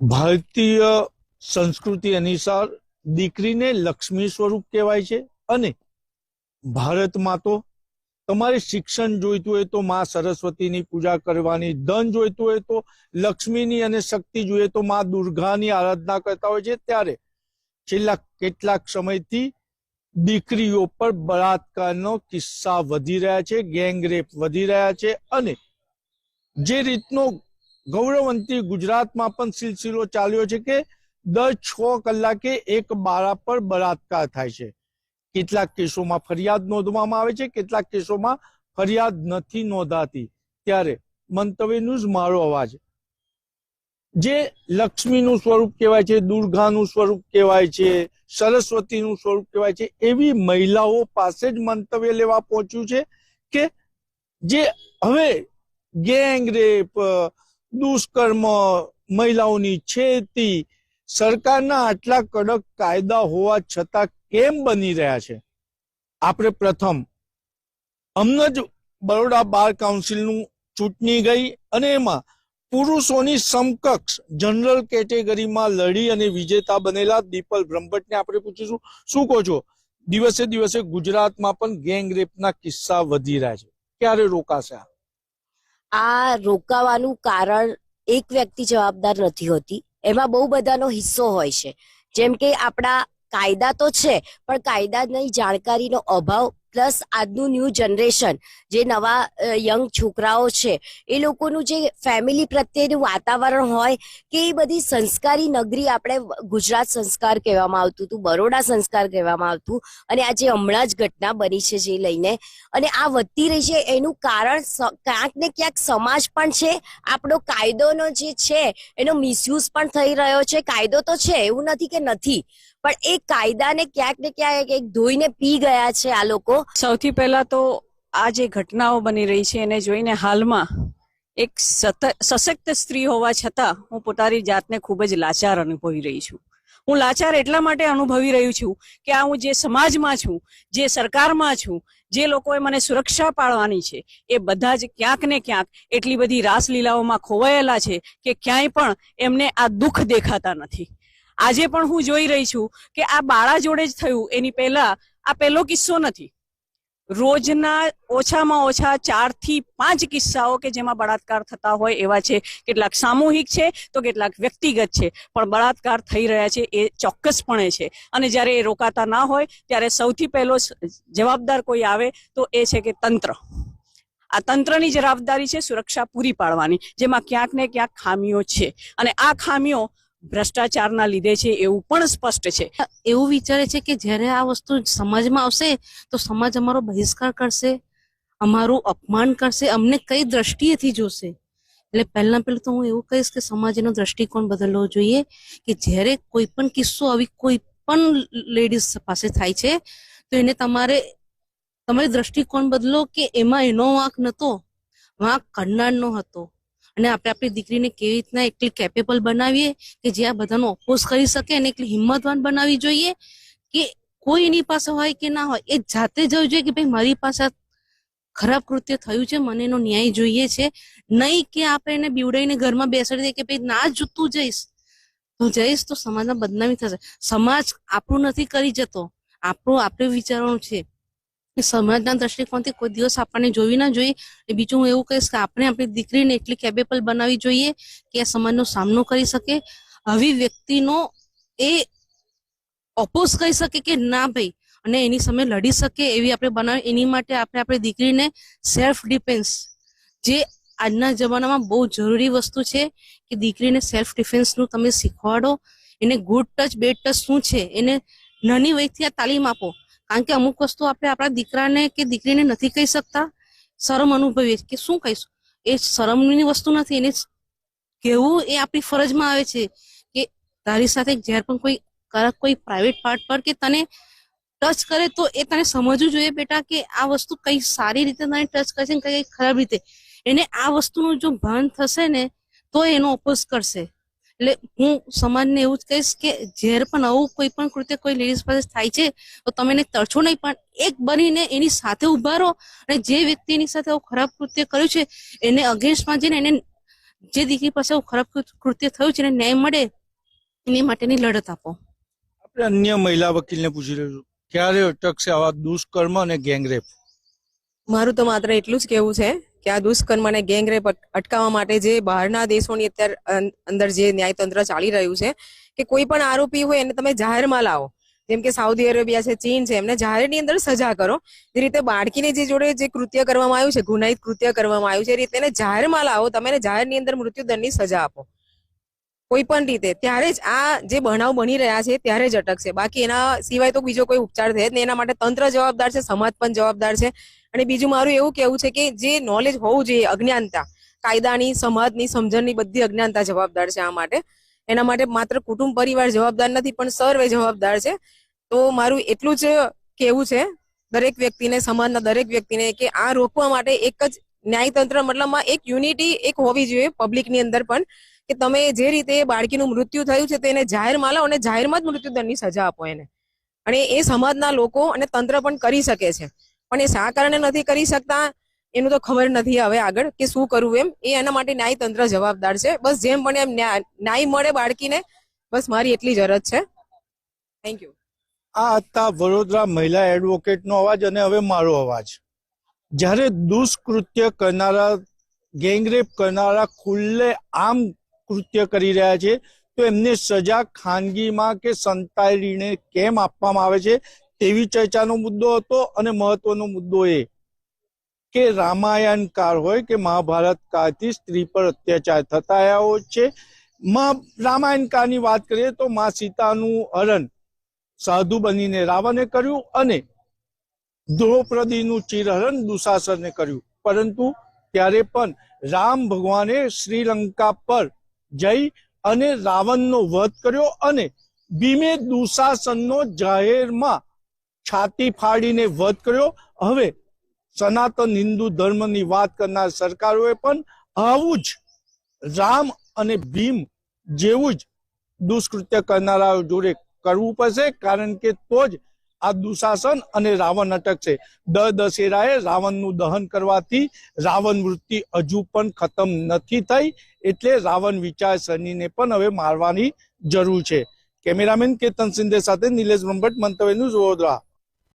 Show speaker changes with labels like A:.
A: ભારતીય સંસ્કૃતિ અનુસાર દીકરીને લક્ષ્મી સ્વરૂપ કહેવાય છે અને ભારતમાં તો તમારે શિક્ષણ જોઈતું હોય તો માં સરસ્વતીની પૂજા કરવાની, ધન જોઈતું હોય તો લક્ષ્મીની અને શક્તિ જોઈએ તો માં દુર્ગાની આરાધના કરતા હોય છે. ત્યારે છેલ્લા કેટલાક સમયથી દીકરીઓ પર બળાત્કારનો કિસ્સા વધી રહ્યા છે, ગેંગરેપ વધી રહ્યા છે અને જે રીતનો ગૌરવંતી ગુજરાતમાં પણ સિલસિલો ચાલ્યો છે કે દર છ કલાકે એક બાળા પર બળાત્કાર થાય છે. કેટલાક કેસોમાં ફરિયાદ નોંધવામાં આવે છે, કેટલાક કેસોમાં ફરિયાદ નથી નોંધાતી. ત્યારે મંતવ્ય ન્યૂઝ મારો અવાજ. જે લક્ષ્મીનું સ્વરૂપ કહેવાય છે, દુર્ગાનું સ્વરૂપ કહેવાય છે, સરસ્વતીનું સ્વરૂપ કહેવાય છે, એવી મહિલાઓ પાસે જ મંતવ્ય લેવા પહોંચ્યું છે કે જે હવે ગેંગ, રેપ દુષ્કર્મ મહિલાઓની છેતી સરકારના આટલા કડક કાયદા હોવા છતાં કેમ બની રહ્યા છે? આપણે પ્રથમ અમને જ બરોડા બાર કાઉન્સિલનું ચૂંટણી ગઈ અને એમાં પુરુષોની સમકક્ષ જનરલ કેટેગરીમાં લડી અને વિજેતા બનેલા દીપલ બ્રહ્મભટ્ટને આપણે પૂછીશું. શું કહો છો? દિવસે દિવસે ગુજરાતમાં પણ ગેંગ રેપના કિસ્સા વધી રહ્યા છે. ક્યારે રોકાશે આ?
B: આ રોકાવાનું કારણ એક વ્યક્તિ જવાબદાર નથી હોતી. એમાં બહુ બધાનો હિસ્સો હોય છે. જેમ કે આપણા કાયદા તો છે, પણ કાયદાની જાણકારીનો અભાવ પ્લસ આજનું ન્યૂ જનરેશન, જે નવા યંગ છોકરાઓ છે, એ લોકોનું જે ફેમિલી પ્રત્યેનું વાતાવરણ હોય, કે એ બધી સંસ્કારી નગરી આપણે ગુજરાત સંસ્કાર કહેવામાં આવતું હતું, બરોડા સંસ્કાર કહેવામાં આવતું, અને આજે હમણાં જ ઘટના બની છે જે લઈને, અને આ વધતી રહી છે, એનું કારણ ક્યાંક ને ક્યાંક સમાજ પણ છે, આપણો કાયદોનો જે છે, એનો મિસયુઝ પણ થઈ રહ્યો છે, કાયદો તો છે, એવું નથી કે નથી પણ એ કાયદાને ક્યાંક ને ક્યાંક એક ધોઈને પી ગયા છે આ લોકો.
C: સૌથી પહેલા તો આ જે ઘટનાઓ બની રહી છે એને જોઈને હાલમાં એક સશક્ત સ્ત્રી હોવા છતાં હું પોતાની જાતને ખૂબ જ લાચાર અનુભવી રહી છું. હું લાચાર એટલા માટે અનુભવી રહ્યું છું કે આ હું જે સમાજમાં છું, જે સરકારમાં છું, જે લોકોએ મને સુરક્ષા પાડવાની છે, એ બધા જ ક્યાંક ને ક્યાંક એટલી બધી રાસલીલાઓમાં ખોવાયેલા છે કે ક્યાંય પણ એમને આ દુઃખ દેખાતા નથી. આજે પણ હું જોઈ રહી છું કે આ બાળા જોડે જ થયું. એની પહેલા આ પહેલો કિસ્સો નથી. રોજના ઓછામાં ઓછા ચારથી પાંચ કિસ્સાઓ કે જેમાં બળાત્કાર થતા હોય એવા છે. કેટલાક સામૂહિક છે તો કેટલાક વ્યક્તિગત છે. પણ બળાત્કાર થઈ રહ્યા છે એ ચોક્કસપણે છે. અને જ્યારે એ રોકાતા ના હોય, ત્યારે સૌથી પહેલો જવાબદાર કોઈ આવે તો એ છે કે તંત્ર. આ તંત્રની જવાબદારી છે સુરક્ષા પૂરી પાડવાની, જેમાં ક્યાંક ને ક્યાંક ખામીઓ છે. અને આ ખામીઓ ભ્રષ્ટાચારના લીધે છે એવું પણ સ્પષ્ટ છે.
D: એવું વિચારે છે કે જ્યારે આ વસ્તુ સમાજમાં આવશે, તો સમાજ અમારો બહિષ્કાર કરશે, અમારું અપમાન કરશે, અમને કઈ દ્રષ્ટિએથી જોશે? એટલે પહેલા પહેલા તો હું એવું કહીશ કે સમાજનો દ્રષ્ટિકોણ બદલવો જોઈએ કે જ્યારે કોઈ પણ કિસ્સો આવી કોઈ પણ લેડીઝ પાસે થાય છે, તો એને તમારે, તમારી દ્રષ્ટિકોણ બદલો કે એમાં એનો વાંક નતો. વાંક કરનારનો હતો. અને આપણે આપણી દીકરીને કેવી રીતના એટલી કેપેબલ બનાવીએ કે જે આ બધાનો ઓપોઝ કરી શકે અને એટલી હિંમતવાન બનાવવી જોઈએ કે કોઈ એની પાસે હોય કે ના હોય એ જાતે જવું જોઈએ કે ભાઈ મારી પાસે ખરાબ કૃત્ય થયું છે, મને એનો ન્યાય જોઈએ છે. નહીં કે આપણે એને બીવડાઈને ઘરમાં બેસાડી દઈએ કે ભાઈ ના જ તું જઈશ. તો જઈશ તો સમાજમાં બદનામી થશે. સમાજ આપણું નથી કરી જતો. આપણું, આપણે વિચારવાનું છે. સમાજના દ્રષ્ટિકોણથી કોઈ દિવસ આપણને જોવી ના જોઈએ. બીજું હું એવું કહીશ કે આપણે આપણી દીકરીને એટલી કેપેબલ બનાવવી જોઈએ કે આ સમાજનો સામનો કરી શકે. આવી વ્યક્તિનો એ ઓપોઝ કહી શકે કે ના ભાઈ, અને એની સામે લડી શકે એવી આપણે બનાવી, એની માટે આપણે આપણી દીકરીને સેલ્ફ ડિફેન્સ જે આજના જમાનામાં બહુ જરૂરી વસ્તુ છે કે દીકરીને સેલ્ફ ડિફેન્સનું તમે શીખવાડો. એને ગુડ ટચ બેડ ટચ શું છે? એને નાની વયથી આ તાલીમ આપો. કારણ કે અમુક વસ્તુ આપણે આપણા દીકરાને કે દીકરીને નથી કહી શકતા. શરમ અનુભવીએ કે શું કહીશું? એ શરમની વસ્તુ નથી, એને કહેવું એ આપણી ફરજમાં આવે છે કે તારી સાથે જ્યારે પણ કોઈ કોઈ પ્રાઇવેટ પાર્ટ પર કે તને ટચ કરે તો એ તને સમજવું જોઈએ બેટા કે આ વસ્તુ કઈ સારી રીતે તને ટચ કરશે ને કઈ ખરાબ રીતે. એને આ વસ્તુનું જો ભાન થશે ને તો એનો ઓપોઝ કરશે. એટલે હું સમાજને એવું જ કહીશ કે જ્યારે પણ આવું કોઈ પણ કૃત્ય કોઈ લેડીઝ પાસે થાય છે તો તમે એને તરછો નહીં પણ એક બનીને એની સાથે ઊભા રહો અને જે વ્યક્તિ એની સાથે આવું ખરાબ કૃત્ય કર્યું છે એને અગેન્સ્ટમાં જઈને એને જે દીકરી પાસે આવું ખરાબ કૃત્ય થયું છે એને ન્યાય મળે એની માટેની લડત આપો.
A: આપણે અન્ય મહિલા વકીલને પૂછી રહ્યું છું ક્યારે અટકશે આવા દુષ્કર્મ અને ગેંગરેપ?
E: મારું તો માત્ર એટલું જ કહેવું છે કે આ દુષ્કર્મ અને ગેંગરેપ અટકાવવા માટે જે બહારના દેશોની અત્યારે અંદર જે ન્યાયતંત્ર ચાલી રહ્યું છે, કે કોઈ પણ આરોપી હોય એને તમે જાહેરમાં લાવો. જેમ કે સાઉદી અરેબિયા છે, ચીન છે, એમને જાહેરની અંદર સજા કરો. એ રીતે બાળકીને જે જોડે જે કૃત્ય કરવામાં આવ્યું છે ગુનાહિત કૃત્ય કરવામાં આવ્યું છે, એ રીતે એને જાહેરમાં લાવો, તમે જાહેરની અંદર મૃત્યુદંડની સજા આપો. કોઈ પણ રીતે. ત્યારે જ આ જે બનાવ બની રહ્યા છે, ત્યારે જ અટકશે. બાકી એના સિવાય તો બીજો કોઈ ઉપચાર થયે જ નહીં. એના માટે તંત્ર જવાબદાર છે, સમાજ પણ જવાબદાર છે. અને બીજું મારું એવું કેવું છે કે જે નોલેજ હોવું જોઈએ, અજ્ઞાનતા. કાયદાની, સમાજની, સમજણની બધી અજ્ઞાનતા જવાબદાર છે આ માટે. એના માટે માત્ર કુટુંબ પરિવાર જવાબદાર નથી, પણ સર્વે જવાબદાર છે. તો મારું એટલું જ કેવું છે દરેક વ્યક્તિને, સમાજના દરેક વ્યક્તિને કે આ રોકવા માટે એક જ ન્યાયતંત્ર મતલબમાં એક યુનિટી એક હોવી જોઈએ પબ્લિકની અંદર પણ, કે તમે જે રીતે બાળકીનું મૃત્યુ થયું છે તેને જાહેરમાં લાવો અને જાહેરમાં જ મૃત્યુદંડની સજા આપો એને. અને એ સમાજના લોકો અને તંત્ર પણ કરી શકે છે. પણ એ શા કારણે નથી કરી શકતા? એનું તો ખબર નથી હવે આગળ કે શું કરવું એમ. એ એના માટે ન્યાયતંત્ર જવાબદાર છે. બસ જેમ પણ એમ ન્યાય મળે બાળકીને. બસ મારી એટલી જ અરજ છે. થેન્ક યુ
A: આ હતા વડોદરા મહિલા એડવોકેટનો અવાજ અને હવે મારો અવાજ. જ્યારે દુષ્કૃત્ય કરનારા, ગેંગરેપ કરનારા ખુલ્લે આમ કૃત્ય કરી રહ્યા છે, તો એમને સજા ખાનગીમાં કે સંતાડીને કેમ આપવામાં આવે છે? તેવી ચર્ચાનો મુદ્દો હતો અને મહત્વનો મુદ્દો એ કે રામાયણકાર હોય કે મહાભારત કાળથી સ્ત્રી પર અત્યાચાર થતા આવ્યો છે. માં રામાયણકારની વાત કરીએ તો માં સીતાનું હરણ સાધુ બનીને રાવણે કર્યું અને દ્રૌપદીનું ચિરહરણ દુશાસને કર્યું. પરંતુ ત્યારે પણ રામ ભગવાને શ્રીલંકા પર જઈ અને રાવણનો વધ કર્યો અને ભીમે દુશાસનનો જાહેરમાં છાતી ફાડીને વધ કર્યો. હવે સનાતન હિન્દુ ધર્મની વાત કરનાર સરકારોએ પણ આવું જ રામ અને ભીમ જેવું જ દુષ્કૃત્ય કરનારા જોડે કરવું પડશે, કારણ કે તો જ આ દુશાસન અને રાવણ અટકશે દ દશેરાએ રાવણનું દહન કરવાથી રાવણ વૃત્તિ હજુ પણ ખતમ નથી થઈ, એટલે રાવણ વિચારસરણીને પણ હવે મારવાની જરૂર છે. કેમેરામેન કેતન સિંધે સાથે નિલેશ બ્રહ્મભટ્ટ મંતવ્ય ન્યૂઝ વડોદરા